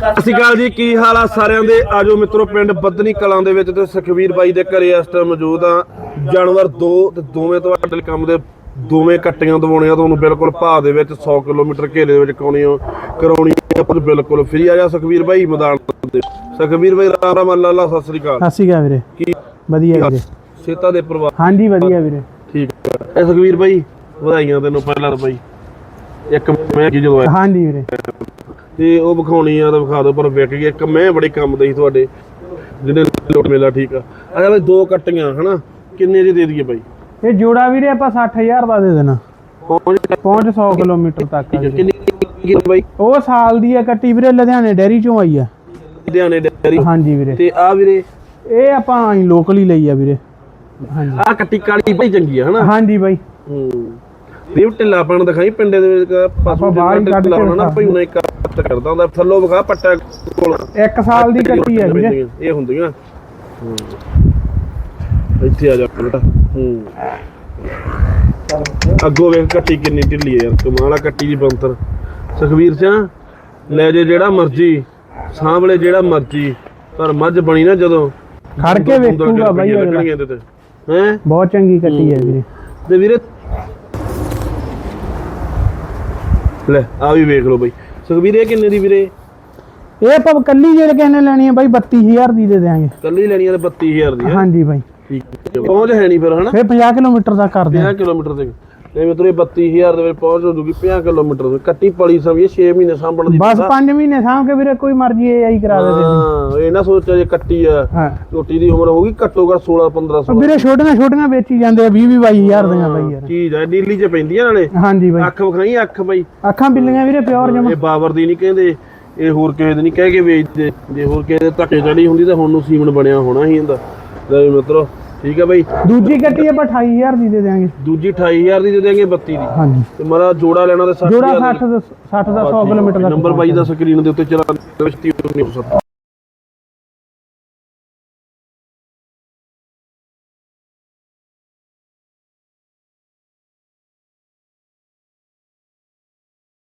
ਸਤਿ ਸ਼੍ਰੀ ਅਕਾਲ ਜੀ ਕੀ ਹਾਲ ਆ ਸਾਰਿਆਂ ਦੇ? ਆਜੋ ਮਿੱਤਰੋ ਪਿੰਡ ਬੱਦਨੀ ਕਲਾਂ ਦੇ ਵਿੱਚ ਤੇ ਸੁਖਵੀਰ ਬਾਈ ਦੇ ਘਰੇ ਇਸ ਟਾਈਮ ਮੌਜੂਦ ਆ। ਜਾਨਵਰ ਦੋ ਤੇ ਦੋਵੇਂ ਤੁਹਾਡੇ ਕੰਮ ਦੇ ਦੋਵੇਂ ਕੱਟੀਆਂ ਦਵਾਉਣੀਆਂ ਤੁਹਾਨੂੰ ਬਿਲਕੁਲ ਭਾਅ ਦੇ ਵਿੱਚ 100 ਕਿਲੋਮੀਟਰ ਘੇਰੇ ਦੇ ਵਿੱਚ ਕਰਾਉਣੀਆਂ ਕਰਾਉਣੀ ਆਪਾਂ ਬਿਲਕੁਲ ਫ੍ਰੀ ਆ ਜਾ ਸੁਖਵੀਰ ਬਾਈ ਮੈਦਾਨ ਦੇ ਸੁਖਵੀਰ ਬਾਈ ਰਾਮ ਰਾਮ ਅੱਲਾ ਅੱਲਾ ਸਤਿ ਸ਼੍ਰੀ ਅਕਾਲ। ਸਤਿ ਸ਼੍ਰੀ ਅਕਾਲ ਵੀਰੇ। ਕੀ ਵਧੀਆ ਵੀਰੇ। ਸੇਤਾ ਦੇ ਪਰਿਵਾਰ? ਹਾਂਜੀ ਵਧੀਆ ਵੀਰੇ। ਠੀਕ ਹੈ ਸੁਖਵੀਰ ਬਾਈ ਵਧਾਈਆਂ ਤੈਨੂੰ ਪਹਿਲਾਂ ਤਾਂ ਬਾਈ। ਇੱਕ ਮੈਂ ਜਦੋਂ ਆਇਆ? ਹਾਂਜੀ ਵੀਰੇ। ਤੇ ਉਹ ਵਿਖਾਉਣੀ ਆ ਤਾਂ ਵਿਖਾ ਦਿਓ ਪਰ ਵਿਕ ਗਈ ਇੱਕ ਮੈਂ ਬੜੇ ਕੰਮ ਦੇ ਸੀ ਤੁਹਾਡੇ ਜਿਹਨੇ ਲੋਟ ਮੇਲਾ ਠੀਕ ਆ। ਅੱਛਾ ਬਈ ਦੋ ਕੱਟੀਆਂ ਹਨਾ? ਕਿੰਨੇ ਦੀ ਦੇ ਦਈਏ ਬਾਈ? ਇਹ ਜੋੜਾ ਵੀਰੇ ਆਪਾਂ 60000 ਦਾ ਦੇ ਦੇਣਾ। ਪਹੁੰਚ ਪਹੁੰਚ 100 ਕਿਲੋਮੀਟਰ ਤੱਕ। ਕਿੰਨੀ ਬਾਈ? ਉਹ ਸਾਲ ਦੀ ਆ ਕੱਟੀ ਵੀਰੇ ਲੁਧਿਆਣੇ ਡੈਰੀ ਚੋਂ ਆਈ ਆ। ਲੁਧਿਆਣੇ ਡੈਰੀ। ਹਾਂਜੀ ਵੀਰੇ। ਤੇ ਆ ਵੀਰੇ? ਇਹ ਆਪਾਂ ਲੋਕਲ ਹੀ ਲਈ ਆ ਵੀਰੇ। ਹਾਂਜੀ। ਆ ਕੱਟੀ ਕਾਲੀ ਬਈ ਚੰਗੀ ਆ ਹਨਾ? ਹਾਂਜੀ ਬਾਈ। ਹੂੰ। ਦੇਵ ਢਿੱਲਾ ਪਾਣ ਦਿਖਾਈ ਪਿੰਡੇ ਦੇ ਵਿੱਚ ਪਾਸੋਂ ਬਾਹਰ ਕੱਢ ਲਾਉਣਾ ਨਾ। ਭਈ ਉਹਨੇ ਇੱਕ ਕਰਦਾ ਹੁੰਦਾ ਥੱਲੋਂ ਵਿਖਾ ਪੱਟਾ ਕੋਲ। ਇੱਕ ਸਾਲ ਦੀ ਕੱਟੀ ਆ ਵੀਰੇ। ਇਹ ਹੁੰਦੀਆਂ। ਹੂੰ। ਇੱਥੇ ਆ ਜਾ ਬੇਟਾ ਹੂੰ। ਅੱਗੋਂ ਵੇਖ ਕੱਟੀ ਕਿੰਨੀ ਢਿੱਲੀ ਹੈ ਯਾਰ ਕਮਾਲ ਆ ਕੱਟੀ ਦੀ ਬੰਤਰ ਸੁਖਵੀਰ ਸਿਆ ਲੈ ਜੇ ਜਿਹੜਾ ਮਰਜ਼ੀ ਸਾਂਭਲੇ ਜਿਹੜਾ ਮਰਜ਼ੀ ਪਰ ਮੱਝ ਬਣੀ ਨਾ ਜਦੋਂ। ਖੜ ਕੇ ਵੇਖੂਗਾ ਬਾਈ ਲੱਗਣਗੇ ਇਹਦੇ ਤੇ। ਹੈ? ਬਹੁਤ ਚੰਗੀ ਕੱਟੀ ਆ ਵੀਰੇ। ਤੇ ਵੀਰੇ ਲੈ ਆ ਵੀ ਵੇਖ ਲਓ ਬਈ। ਸੁਖਵੀਰ ਇਹ ਕਿੰਨੇ ਦੀ ਵੀਰੇ? ਇਹ ਆਪਾਂ ਕੱਲੀ ਜਿਹੜੇ ਕਿਸੇ ਨੇ ਲੈਣੀ ਆ ਬਾਈ 32000 ਦੀ ਦੇ ਦੇਾਂਗੇ ਕੱਲੀ ਲੈਣੀ ਆ 32000 ਦੀ ਹੈ ਹਾਂਜੀ ਬਾਈ। ਠੀਕ ਹੈ। ਪਹੁੰਚ ਹੈ ਨਹੀਂ ਫਿਰ ਹਨਾ? ਫੇ 50 ਕਿਲੋਮੀਟਰ ਦਾ ਕਰ ਦਿਆਂ 50 ਕਿਲੋਮੀਟਰ ਤੇ ਤੇ ਮਿੱਤਰੋ ਇਹ 32000 ਦੇ ਵਿੱਚ ਪਹੁੰਚ ਹੋ ਜੂਗੀ 50 ਕਿਲੋਮੀਟਰ ਤੇ ਕੱਟੀ ਪਲੀ ਸਮਝੇ 6 ਮਹੀਨੇ ਸਾਂਭਣ ਦੀ ਬਸ 5 ਮਹੀਨੇ ਸਾਂਭ ਕੇ ਵੀਰੇ ਕੋਈ ਮਰਜ਼ੀ ਇਹ ਆਈ ਕਰਾ ਦੇ ਹਾਂ ਇਹ ਨਾ ਸੋਚਿਆ ਜੇ ਕੱਟੀ ਆ ਹਾਂ। ਝੋਟੀ ਦੀ ਉਮਰ ਹੋਊਗੀ ਘੱਟੋ ਘੱਟ 16 15 ਉਹ ਵੀਰੇ ਛੋਟੀਆਂ ਛੋਟੀਆਂ ਵੇਚੀ ਜਾਂਦੇ ਆ 20 20 22000 ਦੀਆਂ ਬਾਈ ਯਾਰ ਚੀਜ਼ ਆ ਨੀਲੀ ਚ ਪੈਂਦੀਆਂ ਨਾਲੇ। ਹਾਂਜੀ ਬਾਈ। ਅੱਖ ਵਿਖਾਈ ਅੱਖ ਬਈ। ਅੱਖਾਂ ਬਿੱਲੀਆਂ ਵੀਰੇ ਪਿਓਰ ਜਮਾ। ਇਹ ਬਾਬਰ ਦੀ ਨਹੀਂ ਕਹਿੰਦੇ ਇਹ ਹੋਰ ਕਿਸੇ ਦੇ ਨਹੀਂ ਕਹਿ ਕੇ ਵੇਚਦੇ। ਜੇ ਹੋਰ ਕਿਸੇ ਦੇ ਧੱਕੇ ਚੜੀ ਹੁੰਦੀ ਤਾਂ ਹੁਣ ਨੂੰ ਸੀਮਨ ਬਣਿਆ ਹੋਣਾ ਸੀ ਇਹਦਾ। ਲੈ ਮਿੱਤਰੋ ਠੀਕ ਹੈ ਬਈ। ਦੂਜੀ ਗੱਟੀ ਆਪਾਂ 28000 ਦੀ ਦੇ ਦੇਾਂਗੇ ਦੂਜੀ 28000 ਦੀ ਦੇ ਦੇਾਂਗੇ 32 ਦੀ। ਹਾਂਜੀ। ਤੇ ਮਾਰਾ ਜੋੜਾ ਲੈਣਾ ਤੇ 60 ਜੋੜਾ 60 ਦਾ। 60 ਦਾ 100 ਕਿਲੋਮੀਟਰ ਦਾ ਨੰਬਰ 22 ਦਾ ਸਕਰੀਨ ਦੇ ਉੱਤੇ ਚਲਾ 69